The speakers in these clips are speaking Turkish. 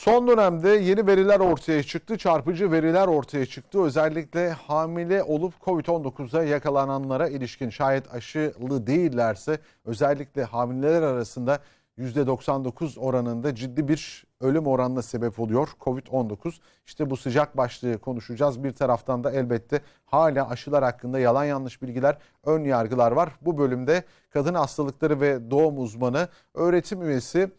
Son dönemde yeni veriler ortaya çıktı, çarpıcı veriler ortaya çıktı. Özellikle hamile olup Covid-19'a yakalananlara ilişkin şayet aşılı değillerse özellikle hamileler arasında %99 oranında ciddi bir ölüm oranına sebep oluyor Covid-19. İşte bu sıcak başlığı konuşacağız. Bir taraftan da elbette hala aşılar hakkında yalan yanlış bilgiler, ön yargılar var. Bu bölümde kadın hastalıkları ve doğum uzmanı, öğretim üyesi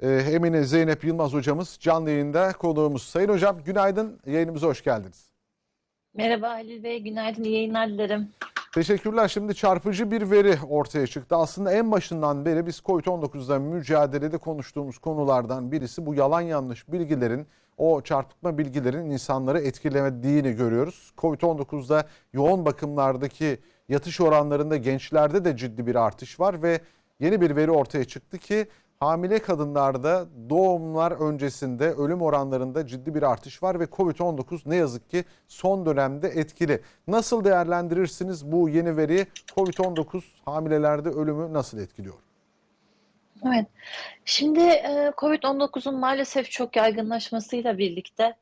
ee, Emine Zeynep Yılmaz hocamız canlı yayında konuğumuz. Sayın hocam günaydın yayınımıza hoş geldiniz. Merhaba Halil Bey, günaydın, iyi yayınlar dilerim. Teşekkürler. Şimdi çarpıcı bir veri ortaya çıktı. Aslında en başından beri biz COVID-19'da mücadelede konuştuğumuz konulardan birisi bu yalan yanlış bilgilerin, o çarpıtma bilgilerin insanları etkilemediğini görüyoruz. COVID-19'da yoğun bakımlardaki yatış oranlarında gençlerde de ciddi bir artış var ve yeni bir veri ortaya çıktı ki hamile kadınlarda doğumlar öncesinde ölüm oranlarında ciddi bir artış var ve Covid-19 ne yazık ki son dönemde etkili. Nasıl değerlendirirsiniz bu yeni veriyi? Covid-19 hamilelerde ölümü nasıl etkiliyor? Evet, şimdi e, COVID-19'un maalesef çok yaygınlaşmasıyla birlikte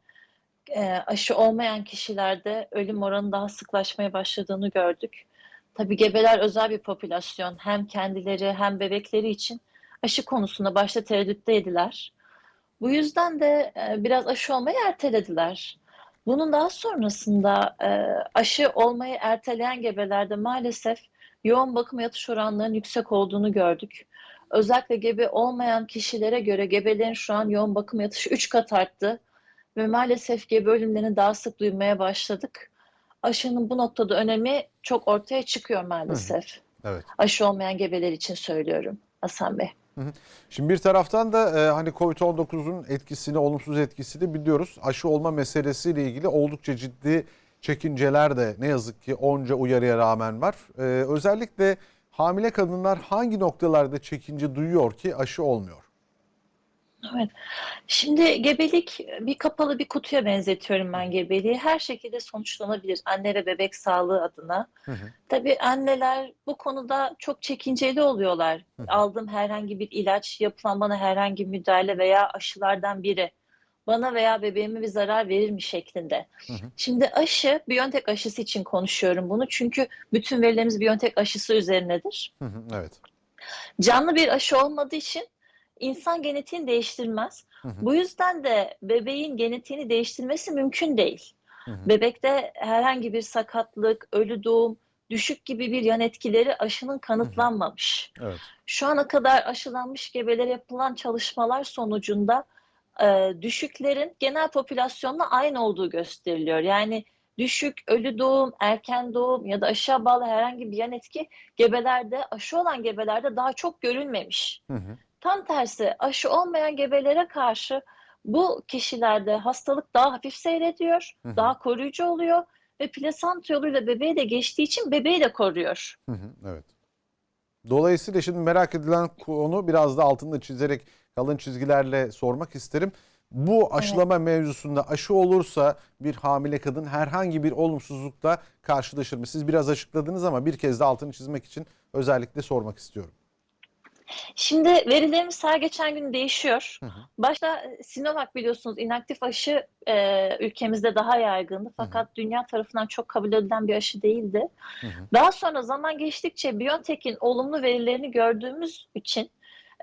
e, aşı olmayan kişilerde ölüm oranı daha sıklaşmaya başladığını gördük. Tabii gebeler özel bir popülasyon. Hem kendileri hem bebekleri için aşı konusunda başta tereddütteydiler. Bu yüzden de e, biraz aşı olmayı ertelediler. Bunun daha sonrasında e, aşı olmayı erteleyen gebelerde maalesef yoğun bakım yatış oranlarının yüksek olduğunu gördük. Özellikle gebe olmayan kişilere göre gebelerin şu an yoğun bakım yatışı 3 kat arttı ve maalesef gebe ölümlerini daha sık duymaya başladık. Aşının bu noktada önemi çok ortaya çıkıyor maalesef. Evet. Aşı olmayan gebeler için söylüyorum Hasan Bey. Şimdi bir taraftan da e, hani Covid-19'un etkisini, olumsuz etkisini biliyoruz. Aşı olma meselesiyle ilgili oldukça ciddi çekinceler de ne yazık ki onca uyarıya rağmen var. E, özellikle hamile kadınlar hangi noktalarda çekince duyuyor ki aşı olmuyor? Evet. Şimdi gebelik bir kapalı bir kutuya benzetiyorum ben gebeliği. Her şekilde sonuçlanabilir anne ve bebek sağlığı adına. Hı hı. Tabii anneler bu konuda çok çekinceli oluyorlar. Hı hı. Aldığım herhangi bir ilaç, yapılan bana herhangi bir müdahale veya aşılardan biri bana veya bebeğime bir zarar verir mi şeklinde. Hı hı. Şimdi aşı, Biontech aşısı için konuşuyorum bunu. Çünkü bütün verilerimiz Biontech aşısı üzerinedir. Hı hı, Evet. Canlı bir aşı olmadığı için insan genetiğini değiştirmez. Hı hı. Bu yüzden de bebeğin genetiğini değiştirmesi mümkün değil. Hı hı. Bebekte herhangi bir sakatlık, ölü doğum, düşük gibi bir yan etkileri aşının kanıtlanmamış. Evet. Şu ana kadar aşılanmış gebelere yapılan çalışmalar sonucunda e, düşüklerin genel popülasyonla aynı olduğu gösteriliyor. Yani düşük, ölü doğum, erken doğum ya da aşıya bağlı herhangi bir yan etki gebelerde, aşı olan gebelerde daha çok görülmemiş. Hı hı. Tam tersi aşı olmayan gebelere karşı bu kişilerde hastalık daha hafif seyrediyor, Hı hı. daha koruyucu oluyor ve plasenta yoluyla bebeğe de geçtiği için bebeği de koruyor. Hı hı, Evet. Dolayısıyla şimdi merak edilen konu biraz da altında çizerek kalın çizgilerle sormak isterim. Bu aşılama mevzusunda aşı olursa bir hamile kadın herhangi bir olumsuzlukla karşılaşır mı? Siz biraz açıkladınız ama bir kez de altını çizmek için özellikle sormak istiyorum. Şimdi verilerimiz her geçen gün değişiyor. Hı hı. Başta Sinovac biliyorsunuz inaktif aşı e, ülkemizde daha yaygındı fakat dünya tarafından çok kabul edilen bir aşı değildi. Hı hı. Daha sonra zaman geçtikçe BioNTech'in olumlu verilerini gördüğümüz için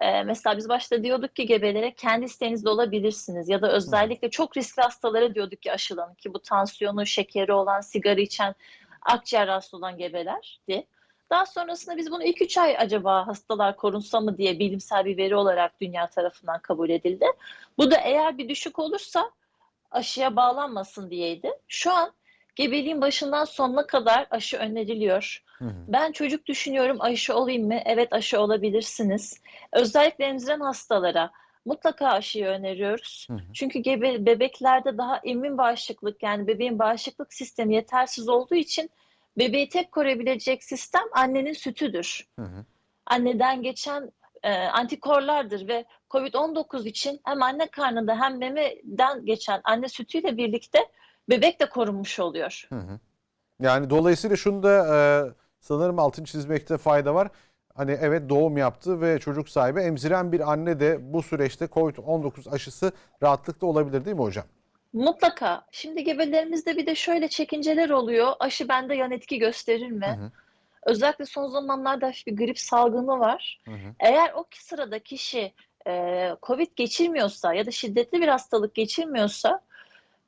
e, mesela biz başta diyorduk ki gebelere kendi isteğinizde olabilirsiniz ya da özellikle çok riskli hastalara diyorduk ki aşılanın ki bu tansiyonu, şekeri olan, sigara içen, akciğer rahatsız olan gebelerdi. Daha sonrasında biz bunu 2-3 ay acaba hastalar korunsa mı diye bilimsel bir veri olarak dünya tarafından kabul edildi. Bu da eğer bir düşük olursa aşıya bağlanmasın diyeydi. Şu an gebeliğin başından sonuna kadar aşı öneriliyor. Hı hı. Ben çocuk düşünüyorum aşı olayım mı? Evet aşı olabilirsiniz. Özellikle emziren hastalara mutlaka aşıyı öneriyoruz. Hı hı. Çünkü gebe, bebeklerde daha immün bağışıklık yani bebeğin bağışıklık sistemi yetersiz olduğu için bebeği tek koruyabilecek sistem annenin sütüdür. Hı hı. Anneden geçen e, antikorlardır ve COVID-19 için hem anne karnında hem memeden geçen anne sütüyle birlikte bebek de korunmuş oluyor. Hı hı. Yani dolayısıyla şunu da e, sanırım altını çizmekte fayda var. hani evet doğum yaptı ve çocuk sahibi emziren bir anne de bu süreçte COVID-19 aşısı rahatlıkla olabilir değil mi hocam? Mutlaka. Şimdi gebelerimizde bir de şöyle çekinceler oluyor. Aşı bende yan etki gösterir mi? Hı hı. Özellikle son zamanlarda hafif bir grip salgını var. Hı hı. Eğer o sırada kişi e, COVID geçirmiyorsa ya da şiddetli bir hastalık geçirmiyorsa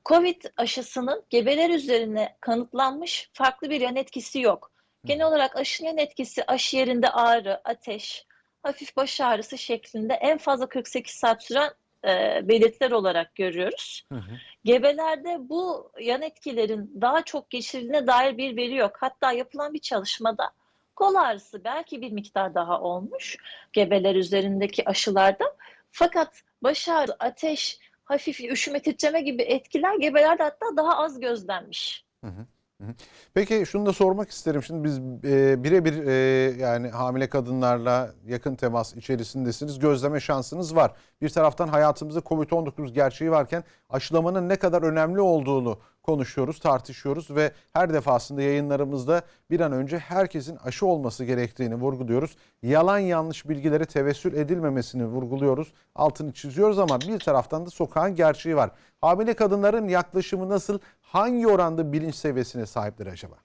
COVID aşısının gebeler üzerine kanıtlanmış farklı bir yan etkisi yok. Genel olarak aşının yan etkisi aşı yerinde ağrı, ateş, hafif baş ağrısı şeklinde en fazla 48 saat süren e, belirtiler olarak görüyoruz. Hı hı. Gebelerde bu yan etkilerin daha çok geçirildiğine dair bir veri yok. Hatta yapılan bir çalışmada kol ağrısı belki bir miktar daha olmuş gebeler üzerindeki aşılarda. Fakat baş ağrı, ateş, hafif üşüme, titreme gibi etkiler gebelerde hatta daha az gözlenmiş. Peki şunu da sormak isterim. Şimdi biz e, birebir e, yani hamile kadınlarla yakın temas içerisindesiniz. Gözleme şansınız var. Bir taraftan hayatımızda COVID-19 gerçeği varken aşılamanın ne kadar önemli olduğunu konuşuyoruz, tartışıyoruz ve her defasında yayınlarımızda bir an önce herkesin aşı olması gerektiğini vurguluyoruz. Yalan yanlış bilgilere tevessül edilmemesini vurguluyoruz. Altını çiziyoruz ama bir taraftan da sokağın gerçeği var. Hamile kadınların yaklaşımı nasıl? Hangi oranda bilinç seviyesine sahipler acaba?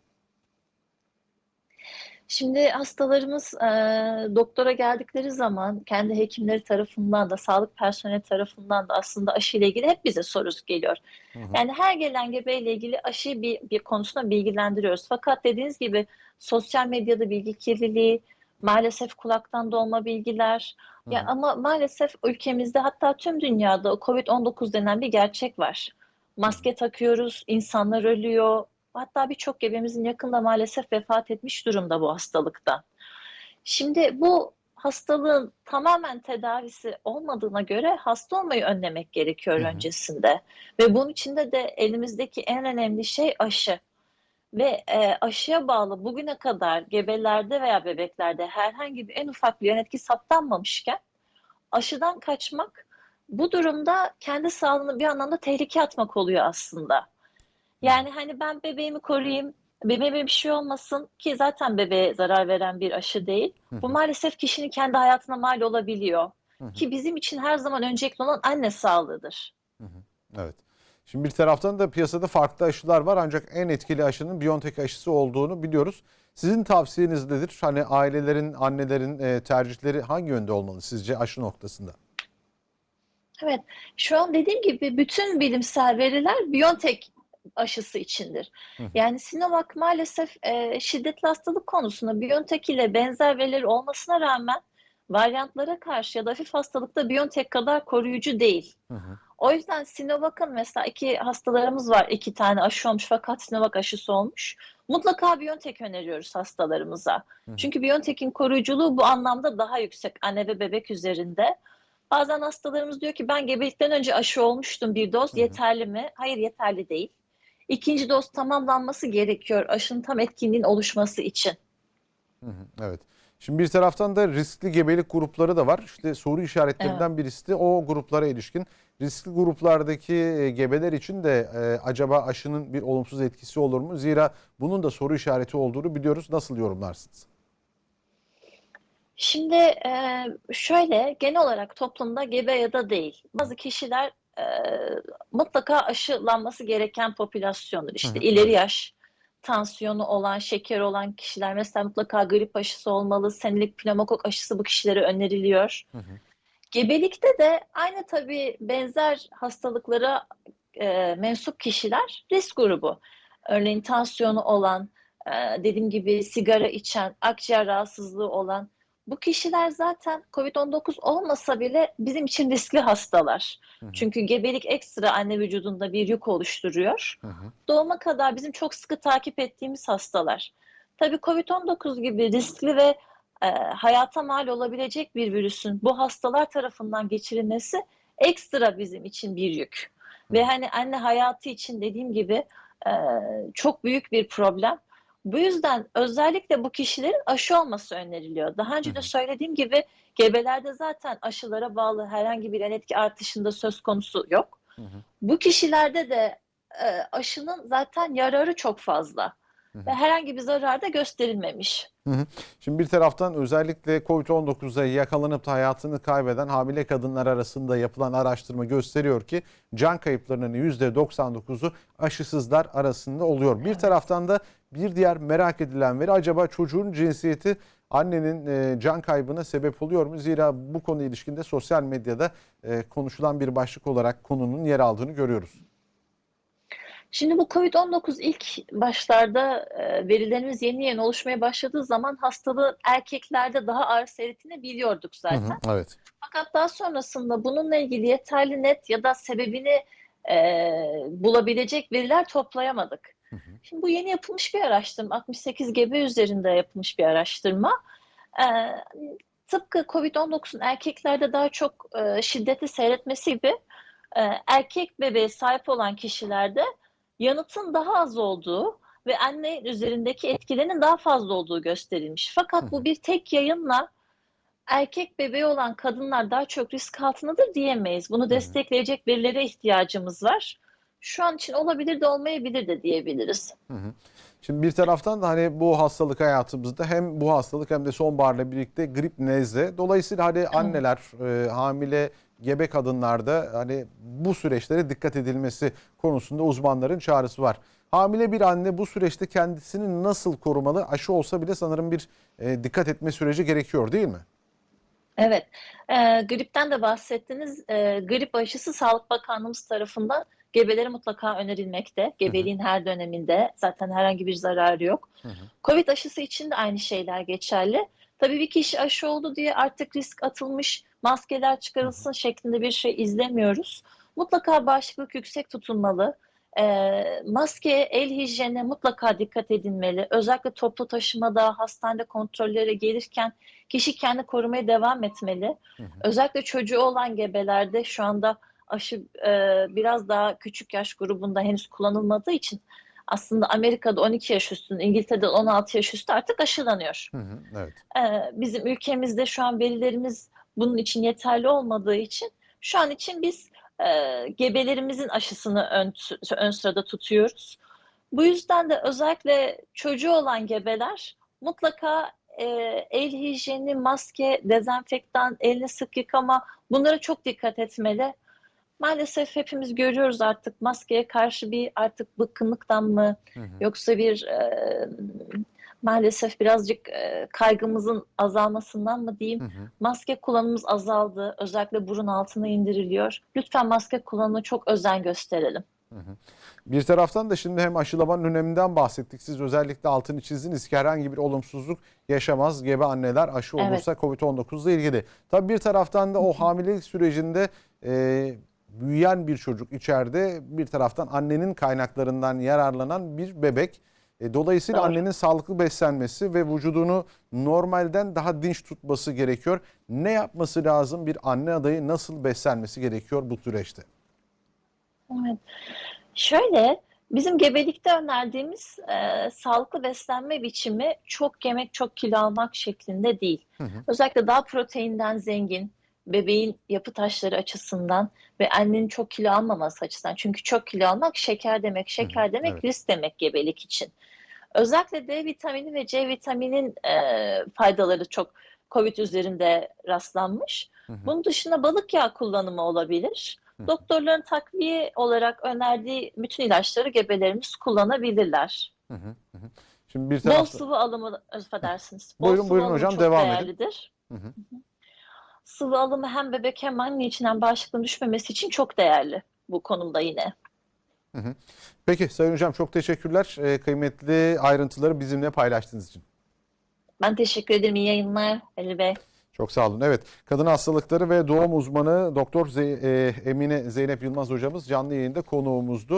Şimdi hastalarımız e, doktora geldikleri zaman kendi hekimleri tarafından da sağlık personeli tarafından da aslında aşı ile ilgili hep bize soru geliyor. Hı hı. Yani her gelen gebeyle ilgili aşı bir, bir konusunda bilgilendiriyoruz. Fakat dediğiniz gibi sosyal medyada bilgi kirliliği, maalesef kulaktan dolma bilgiler. Hı Ya hı. ama maalesef ülkemizde hatta tüm dünyada o COVID-19 denen bir gerçek var. Maske takıyoruz, insanlar ölüyor. Hatta birçok gebemizin yakında maalesef vefat etmiş durumda bu hastalıktan. Şimdi bu hastalığın tamamen tedavisi olmadığına göre hasta olmayı önlemek gerekiyor Hı hı. öncesinde. Ve bunun içinde de elimizdeki en önemli şey aşı. Ve e, aşıya bağlı bugüne kadar gebelerde veya bebeklerde herhangi bir en ufak bir yan etki saptanmamışken aşıdan kaçmak bu durumda kendi sağlığını bir anlamda tehlikeye atmak oluyor aslında. Yani hani ben bebeğimi koruyayım, bebeğime bir şey olmasın ki zaten bebeğe zarar veren bir aşı değil. Bu maalesef kişinin kendi hayatına mal olabiliyor. Ki bizim için her zaman öncelikli olan anne sağlığıdır. Evet. Şimdi bir taraftan da piyasada farklı aşılar var ancak en etkili aşının BioNTech aşısı olduğunu biliyoruz. Sizin tavsiyeniz nedir? Hani ailelerin, annelerin e, tercihleri hangi yönde olmalı sizce aşı noktasında? Evet, şu an dediğim gibi bütün bilimsel veriler BioNTech aşısı içindir. Hı hı. Yani Sinovac maalesef e, şiddetli hastalık konusunda BioNTech ile benzer verileri olmasına rağmen varyantlara karşı ya da hafif hastalıkta BioNTech kadar koruyucu değil. Hı hı. O yüzden Sinovac'ın mesela iki hastalarımız var. iki tane aşı olmuş fakat Sinovac aşısı olmuş. Mutlaka BioNTech öneriyoruz hastalarımıza. hı. Çünkü BioNTech'in koruyuculuğu bu anlamda daha yüksek anne ve bebek üzerinde. Bazen hastalarımız diyor ki ben gebelikten önce aşı olmuştum bir doz Hı hı. yeterli mi? Hayır yeterli değil. İkinci doz tamamlanması gerekiyor aşının tam etkinliğin oluşması için. Evet. Şimdi bir taraftan da riskli gebelik grupları da var. İşte soru işaretlerinden birisi de o gruplara ilişkin. Riskli gruplardaki e, gebeler için de e, acaba aşının bir olumsuz etkisi olur mu? Zira bunun da soru işareti olduğunu biliyoruz. Nasıl yorumlarsınız? Şimdi e, şöyle genel olarak toplumda gebe ya da değil. Bazı kişiler e, mutlaka aşılanması gereken popülasyondur. İşte hı, ileri yaş, tansiyonu olan, şeker olan kişiler mesela mutlaka grip aşısı olmalı. Senelik pneumokok aşısı bu kişilere öneriliyor. Hı hı. Gebelikte de aynı tabii benzer hastalıklara e, mensup kişiler risk grubu. Örneğin tansiyonu olan, e, dediğim gibi sigara içen, akciğer rahatsızlığı olan bu kişiler zaten COVID-19 olmasa bile bizim için riskli hastalar. Hı hı. Çünkü gebelik ekstra anne vücudunda bir yük oluşturuyor. Hı hı. Doğuma kadar bizim çok sıkı takip ettiğimiz hastalar. Tabii COVID-19 gibi riskli ve e, hayata mal olabilecek bir virüsün bu hastalar tarafından geçirilmesi ekstra bizim için bir yük. Ve hani anne hayatı için dediğim gibi e, çok büyük bir problem. Bu yüzden özellikle bu kişilerin aşı olması öneriliyor. Daha önce de söylediğim gibi gebelerde zaten aşılara bağlı herhangi bir yan etki artışında söz konusu yok. Hı hı. Bu kişilerde de e, aşının zaten yararı çok fazla. ve herhangi bir zarar da gösterilmemiş. Hı hı. Şimdi bir taraftan özellikle COVID-19'a yakalanıp da hayatını kaybeden hamile kadınlar arasında yapılan araştırma gösteriyor ki can kayıplarının %99'u aşısızlar arasında oluyor. Bir taraftan da bir diğer merak edilen veri acaba çocuğun cinsiyeti annenin e, can kaybına sebep oluyor mu? Zira bu konu ilişkinde sosyal medyada e, konuşulan bir başlık olarak konunun yer aldığını görüyoruz. Şimdi bu COVID-19 ilk başlarda e, verilerimiz yeni yeni oluşmaya başladığı zaman hastalığın erkeklerde daha ağır seyrettiğini biliyorduk Hı zaten. hı, evet. Fakat daha sonrasında bununla ilgili yeterli net ya da sebebini e, bulabilecek veriler toplayamadık. Hı hı. Şimdi bu yeni yapılmış bir araştırma, 68 gebe üzerinde yapılmış bir araştırma. E, tıpkı COVID-19'un erkeklerde daha çok e, şiddetli seyretmesi gibi e, erkek bebeğe sahip olan kişilerde yanıtın daha az olduğu ve anne üzerindeki etkilerinin daha fazla olduğu gösterilmiş. Fakat Hı hı. bu bir tek yayınla erkek bebeği olan kadınlar daha çok risk altındadır diyemeyiz. Bunu hı. destekleyecek verilere ihtiyacımız var. Şu an için olabilir de olmayabilir de diyebiliriz. Hı hı. Şimdi bir taraftan da hani bu hastalık hayatımızda hem bu hastalık hem de sonbaharla birlikte grip nezle. Dolayısıyla hani anneler, e, hamile, gebe kadınlarda hani bu süreçlere dikkat edilmesi konusunda uzmanların çağrısı var. Hamile bir anne bu süreçte kendisini nasıl korumalı? Aşı olsa bile sanırım bir e, dikkat etme süreci gerekiyor değil mi? Evet, e, gripten de bahsettiniz. E, grip aşısı Sağlık Bakanlığımız tarafından gebelere mutlaka önerilmekte. Gebeliğin her döneminde zaten herhangi bir zararı yok. Hı hı. Covid aşısı için de aynı şeyler geçerli. Tabii bir kişi aşı oldu diye artık risk atılmış, maskeler çıkarılsın şeklinde bir şey izlemiyoruz. Mutlaka bağışıklık yüksek tutulmalı. E, maske, el hijyenine mutlaka dikkat edilmeli. Özellikle toplu taşımada, hastanede kontrollere gelirken kişi kendi korumaya devam etmeli. Hı hı. Özellikle çocuğu olan gebelerde şu anda aşı e, biraz daha küçük yaş grubunda henüz kullanılmadığı için aslında Amerika'da 12 yaş üstü, İngiltere'de 16 yaş üstü artık aşılanıyor. Hı hı, evet. E, bizim ülkemizde şu an verilerimiz bunun için yeterli olmadığı için şu an için biz e, gebelerimizin aşısını ön, ön sırada tutuyoruz. Bu yüzden de özellikle çocuğu olan gebeler mutlaka e, el hijyeni, maske, dezenfektan, elini sık yıkama bunlara çok dikkat etmeli. Maalesef hepimiz görüyoruz artık maskeye karşı bir artık bıkkınlıktan mı Hı hı. yoksa bir e, maalesef birazcık e, kaygımızın azalmasından mı diyeyim Hı hı. maske kullanımımız azaldı. Özellikle burun altına indiriliyor. Lütfen maske kullanımına çok özen gösterelim. Hı hı. Bir taraftan da şimdi hem aşılamanın öneminden bahsettik. Siz özellikle altını çizdiniz ki herhangi bir olumsuzluk yaşamaz gebe anneler aşı Evet. olursa COVID-19 ile ilgili. Tabii bir taraftan da o hamilelik sürecinde e, büyüyen bir çocuk içeride bir taraftan annenin kaynaklarından yararlanan bir bebek. E, dolayısıyla Doğru. annenin sağlıklı beslenmesi ve vücudunu normalden daha dinç tutması gerekiyor. Ne yapması lazım? Bir anne adayı nasıl beslenmesi gerekiyor bu süreçte? Evet. Şöyle, bizim gebelikte önerdiğimiz e, sağlıklı beslenme biçimi çok yemek, çok kilo almak şeklinde değil. Hı hı. Özellikle daha proteinden zengin, bebeğin yapı taşları açısından ve annenin çok kilo almaması açısından. Çünkü çok kilo almak şeker demek, şeker demek evet. risk demek gebelik için. Özellikle D vitamini ve C vitaminin e, faydaları çok COVID üzerinde rastlanmış. Hı hı. Bunun dışında balık yağı kullanımı olabilir. Hı hı. Doktorların takviye olarak önerdiği bütün ilaçları gebelerimiz kullanabilirler. Hı hı, hı hı. Şimdi bir Bol tarafta sıvı alımı, affedersiniz. Bol Buyurun, sıvı buyurun alımı hocam, çok devam edin. değerlidir. Hı hı. Sıvı alımı hem bebek hem anne için hem bağışıklığın düşmemesi için çok değerli bu konumda yine. Peki Sayın Hocam çok teşekkürler. Ee, kıymetli ayrıntıları bizimle paylaştığınız için. Ben teşekkür ederim. İyi yayınlar Ali Bey. Çok sağ olun. Evet, kadın hastalıkları ve doğum uzmanı Doktor Zey- e, Emine Zeynep Yılmaz hocamız canlı yayında konuğumuzdu.